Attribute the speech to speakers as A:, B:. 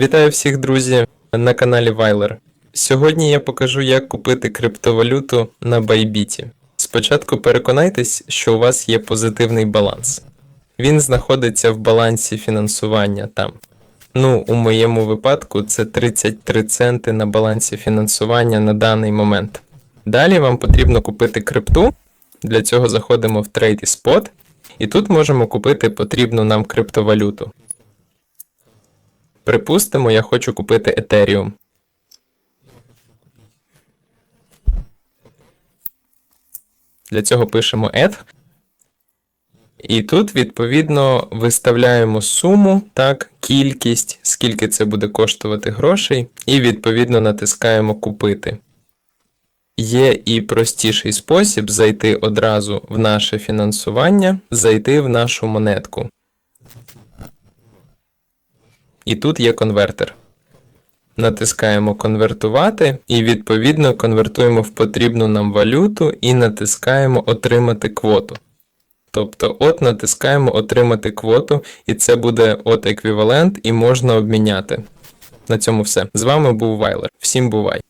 A: Вітаю всіх, друзі, на каналі Вайлер. Сьогодні я покажу, як купити криптовалюту на Bybit. Спочатку переконайтесь, що у вас є позитивний баланс. Він знаходиться в балансі фінансування там. Ну, у моєму випадку це 33 центи на балансі фінансування на даний момент. Далі вам потрібно купити крипту. Для цього заходимо в Trade Spot, і тут можемо купити потрібну нам криптовалюту. Припустимо, я хочу купити Ethereum. Для цього пишемо ETH. І тут, відповідно, виставляємо суму, так, кількість, скільки це буде коштувати грошей, і відповідно натискаємо Купити. Є і простіший спосіб зайти одразу в наше фінансування, зайти в нашу монетку. І тут є конвертер. Натискаємо конвертувати і відповідно конвертуємо в потрібну нам валюту і натискаємо отримати квоту. Тобто, от натискаємо отримати квоту, і це буде от еквівалент, і можна обміняти. На цьому все. З вами був Вайлер. Всім бувай!